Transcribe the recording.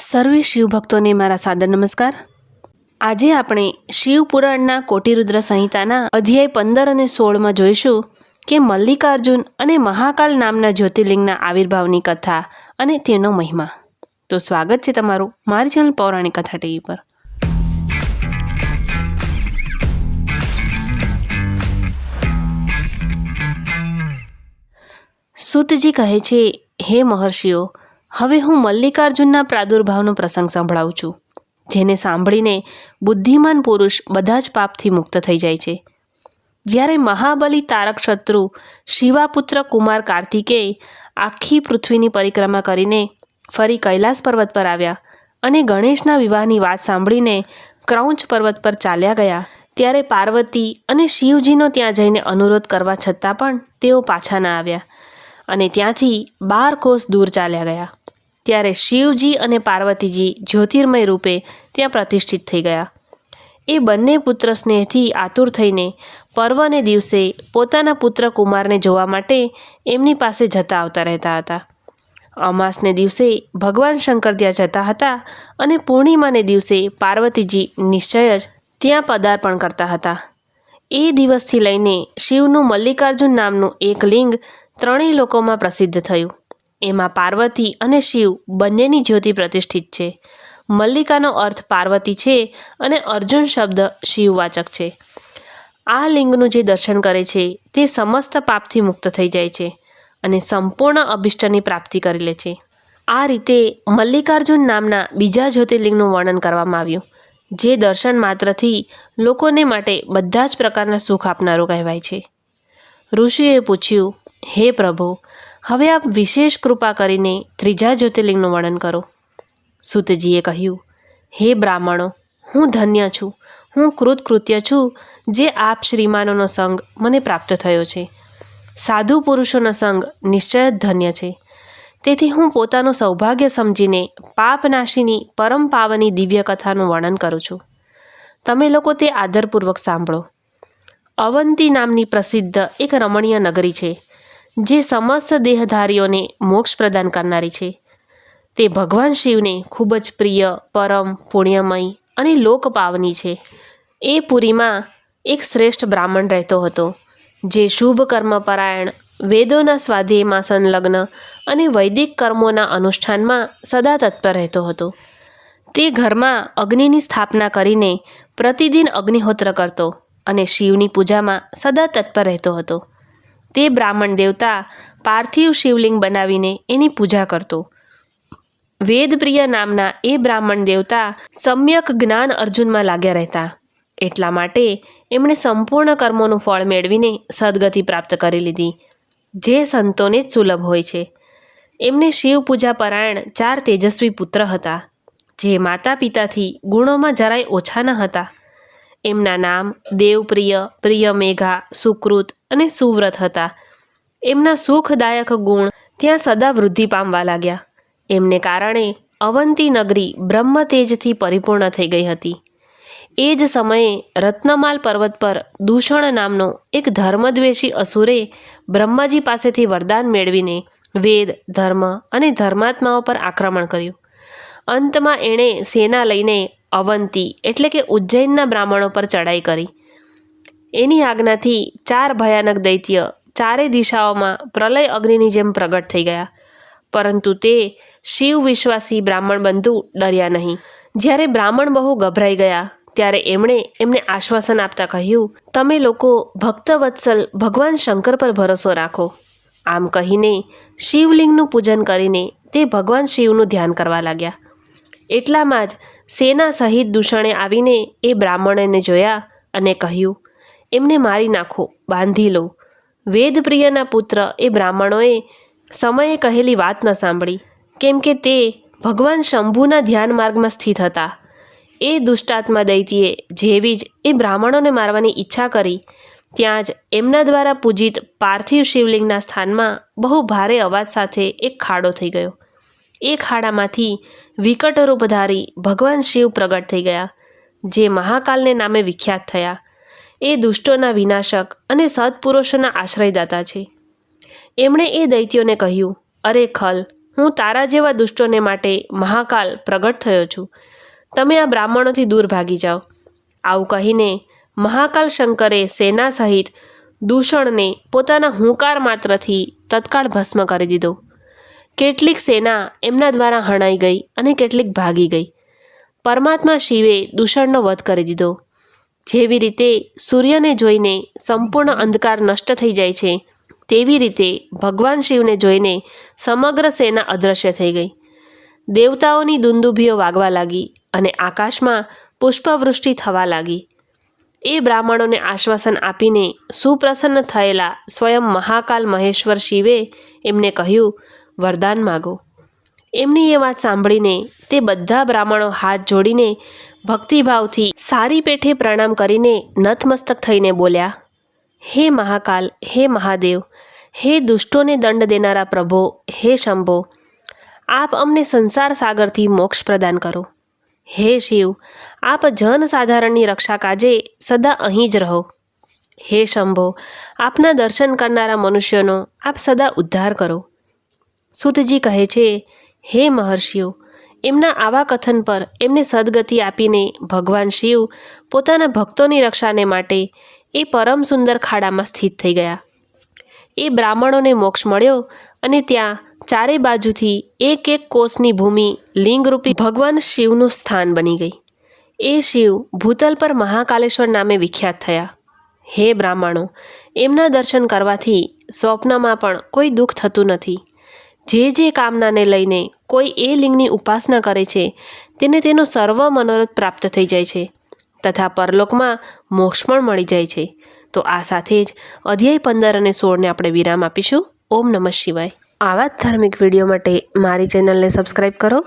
સર્વે શિવભક્તોને મારા સાદર નમસ્કાર. આજે આપણે શિવ પુરાણના કોટિરુદ્ર સંહિતાના અધ્યાય પંદર અને સોળમાં જોઈશું કે મલ્લિકાર્જુન અને મહાકાલ નામના જ્યોતિર્લિંગના આવિર્ભાવની કથા અને તેનો મહિમા. તો સ્વાગત છે તમારું મારી ચેનલ પૌરાણિક કથા ટીવી પર. સુતજી કહે છે, હે મહર્ષિઓ હવે હું મલ્લિકાર્જુનના પ્રાદુર્ભાવનો પ્રસંગ સંભળાવું છું, જેને સાંભળીને બુદ્ધિમાન પુરુષ બધા જ પાપથી મુક્ત થઈ જાય છે. જ્યારે મહાબલી તારક શત્રુ શિવાપુત્ર કુમાર કાર્તિકેય આખી પૃથ્વીની પરિક્રમા કરીને ફરી કૈલાસ પર્વત પર આવ્યા અને ગણેશના વિવાહની વાત સાંભળીને ક્રૌંચ પર્વત પર ચાલ્યા ગયા, ત્યારે પાર્વતી અને શિવજીનો ત્યાં જઈને અનુરોધ કરવા છતાં પણ તેઓ પાછા ના આવ્યા અને ત્યાંથી બાર કોસ દૂર ચાલ્યા ગયા. ત્યારે શિવજી અને પાર્વતીજી જ્યોતિર્મય રૂપે ત્યાં પ્રતિષ્ઠિત થઈ ગયા. એ બંને પુત્ર સ્નેહથી આતુર થઈને પર્વને દિવસે પોતાના પુત્ર કુમારને જોવા માટે એમની પાસે જતા આવતા રહેતા હતા. અમાસને દિવસે ભગવાન શંકર ત્યાં જતા હતા અને પૂર્ણિમાને દિવસે પાર્વતીજી નિશ્ચય જ ત્યાં પદાર્પણ કરતા હતા. એ દિવસથી લઈને શિવનું મલ્લિકાર્જુન નામનું એક લિંગ ત્રણેય લોકોમાં પ્રસિદ્ધ થયું. એમાં પાર્વતી અને શિવ બંનેની જ્યોતિ પ્રતિષ્ઠિત છે. મલ્લિકાનો અર્થ પાર્વતી છે અને અર્જુન શબ્દ શિવવાચક છે. આ લિંગનું જે દર્શન કરે છે તે સમસ્ત પાપથી મુક્ત થઈ જાય છે અને સંપૂર્ણ અભિષ્ટની પ્રાપ્તિ કરી લે છે. આ રીતે મલ્લિકાર્જુન નામના બીજા જ્યોતિર્લિંગનું વર્ણન કરવામાં આવ્યું, જે દર્શન માત્રથી લોકોને માટે બધા જ પ્રકારના સુખ આપનારું કહેવાય છે. ઋષિએ પૂછ્યું, હે પ્રભુ હવે આપ વિશેષ કૃપા કરીને ત્રીજા જ્યોતિર્લિંગનું વર્ણન કરો. સુતજીએ કહ્યું, હે બ્રાહ્મણો, હું ધન્ય છું. હું કૃતકૃત્ય છું જે આપ શ્રીમાનોનો સંગ મને પ્રાપ્ત થયો છે. સાધુ પુરુષોનો સંગ નિશ્ચય ધન્ય છે. તેથી હું પોતાનું સૌભાગ્ય સમજીને પાપનાશીની પરમ પાવની દિવ્ય કથાનું વર્ણન કરું છું. તમે લોકો તે આદરપૂર્વક સાંભળો. અવંતી નામની પ્રસિદ્ધ એક રમણીય નગરી છે. જે સમસ્ત દેહધારીઓને મોક્ષ પ્રદાન કરનારી છે. તે ભગવાન શિવને ખૂબ જ પ્રિય, પરમ, પુણ્યમય અને લોકપાવની છે. એ પુરીમાં એક શ્રેષ્ઠ બ્રાહ્મણ રહેતો હતો, જે શુભ કર્મપરાયણ વેદોના સ્વાધ્યાયમાં સંલગ્ન અને વૈદિક કર્મોના અનુષ્ઠાનમાં સદા તત્પર રહેતો હતો. તે ઘરમાં અગ્નિની સ્થાપના કરીને પ્રતિદિન અગ્નિહોત્ર કરતો અને શિવની પૂજામાં સદા તત્પર રહેતો હતો. તે બ્રાહ્મણ દેવતા પાર્થિવ શિવલિંગ બનાવીને એની પૂજા કરતો. વેદપ્રિય નામના એ બ્રાહ્મણ દેવતા સમ્યક જ્ઞાન અર્જુનમાં લાગ્યા રહેતા. એટલા માટે એમણે સંપૂર્ણ કર્મોનું ફળ મેળવીને સદગતિ પ્રાપ્ત કરી લીધી. જે સંતોને જ સુલભ હોય છે. એમને શિવ પૂજા પરાયણ ચાર તેજસ્વી પુત્ર હતા, જે માતા પિતાથી ગુણોમાં જરાય ઓછા ન હતા. એમના નામ દેવપ્રિય, પ્રિય મેઘા, સુકૃત અને સુવ્રત હતા. એમના સુખદાયક ગુણ ત્યાં સદા વૃદ્ધિ પામવા લાગ્યા. એમને કારણે અવંતી નગરી બ્રહ્મ તેજથી પરિપૂર્ણ થઈ ગઈ હતી. એ જ સમયે રત્નમાલ પર્વત પર દૂષણ નામનો એક ધર્મદ્વેષી અસુરે બ્રહ્માજી પાસેથી વરદાન મેળવીને વેદ, ધર્મ અને ધર્માત્માઓ પર આક્રમણ કર્યું. અંતમાં એણે સેના લઈને અવંતી એટલે કે ઉજ્જૈનના બ્રાહ્મણો પર ચડાઈ કરી. એની આજ્ઞાથી ચાર ભયાનક દૈત્ય ચારે દિશાઓમાં પ્રલય અગ્નિની જેમ પ્રગટ થઈ ગયા. પરંતુ તે શિવ વિશ્વાસી બ્રાહ્મણ બંધુ ડર્યા નહીં. જ્યારે બ્રાહ્મણ બહુ ગભરાઈ ગયા, ત્યારે એમણે એમને આશ્વાસન આપતા કહ્યું, તમે લોકો ભક્તવત્સલ ભગવાન શંકર પર ભરોસો રાખો. આમ કહીને શિવલિંગનું પૂજન કરીને તે ભગવાન શિવનું ધ્યાન કરવા લાગ્યા. એટલામાં જ સેના સહિત દૂષણે આવીને એ બ્રાહ્મણને જોયા અને કહ્યું એમને મારી નાખો, બાંધી લો વેદપ્રિયના પુત્ર એ બ્રાહ્મણોએ સમયે કહેલી વાત ન સાંભળી, કેમ કે તે ભગવાન શંભુના ધ્યાન માર્ગમાં સ્થિત હતા. એ દુષ્ટાત્મા દૈત્યે જેવી જ એ બ્રાહ્મણોને મારવાની ઈચ્છા કરી, ત્યાં જ એમના દ્વારા પૂજિત પાર્થિવ શિવલિંગના સ્થાનમાં બહુ ભારે અવાજ સાથે એક ખાડો થઈ ગયો. એ ખાડામાંથી વિકટ રૂપધારી ભગવાન શિવ પ્રગટ થઈ ગયા, જે મહાકાલને નામે વિખ્યાત થયા. એ દુષ્ટોના વિનાશક અને સત્પુરુષોના આશ્રયદાતા છે. એમણે એ દૈત્યોને કહ્યું, અરે ખલ, હું તારા જેવા દુષ્ટોને માટે મહાકાલ પ્રગટ થયો છું. તમે આ બ્રાહ્મણોથી દૂર ભાગી જાઓ. આવું કહીને મહાકાલ શંકરે સેના સહિત દૂષણને પોતાના હુંકાર માત્રથી તત્કાળ ભસ્મ કરી દીધો. કેટલીક સેના એમના દ્વારા હણાઈ ગઈ અને કેટલીક ભાગી ગઈ. પરમાત્મા શિવે દૂષણનો વધ કરી દીધો. જેવી રીતે સૂર્યને જોઈને સંપૂર્ણ અંધકાર નષ્ટ થઈ જાય છે, તેવી રીતે ભગવાન શિવને જોઈને સમગ્ર સેના અદૃશ્ય થઈ ગઈ. દેવતાઓની દુંદુભીઓ વાગવા લાગી અને આકાશમાં પુષ્પવૃષ્ટિ થવા લાગી. એ બ્રાહ્મણોને આશ્વાસન આપીને સુપ્રસન્ન થયેલા સ્વયં મહાકાલ મહેશ્વર શિવે એમને કહ્યું, વરદાન માગો. એમની એ વાત સાંભળીને તે બધા બ્રાહ્મણો હાથ જોડીને ભક્તિભાવથી સારી પેઠે પ્રણામ કરીને નતમસ્તક થઈને બોલ્યા, હે મહાકાલ, હે મહાદેવ, હે દુષ્ટોને દંડ દેનારા પ્રભો, હે શંભો, આપ અમને સંસાર સાગરથી મોક્ષ પ્રદાન કરો. હે શિવ, આપ જન સાધારણની રક્ષા કાજે સદા અહીં જ રહો. હે શંભો, આપના દર્શન કરનારા મનુષ્યોનો આપ સદા ઉદ્ધાર કરો. સુતજી કહે છે, હે મહર્ષિઓ એમના આવા કથન પર એમને સદગતિ આપીને ભગવાન શિવ પોતાના ભક્તોની રક્ષાને માટે એ પરમ સુંદર ખાડામાં સ્થિત થઈ ગયા. એ બ્રાહ્મણોને મોક્ષ મળ્યો અને ત્યાં ચારે બાજુથી એક એક કોષની ભૂમિ લિંગરૂપી ભગવાન શિવનું સ્થાન બની ગઈ. એ શિવ ભૂતલ પર મહાકાલેશ્વર નામે વિખ્યાત થયા. હે બ્રાહ્મણો, એમના દર્શન કરવાથી સ્વપ્નમાં પણ કોઈ દુઃખ થતું નથી. જે જે કામનાને લઈને કોઈ એ લિંગની ઉપાસના કરે છે, તેને તેનો સર્વ મનોરથ પ્રાપ્ત થઈ જાય છે તથા પરલોકમાં મોક્ષ પણ મળી જાય છે. તો આ સાથે જ અધ્યાય પંદર અને સોળને આપણે વિરામ આપીશું. ઓમ નમઃ શિવાય. આવા જ ધાર્મિક વીડિયો માટે મારી ચેનલને સબસ્ક્રાઈબ કરો.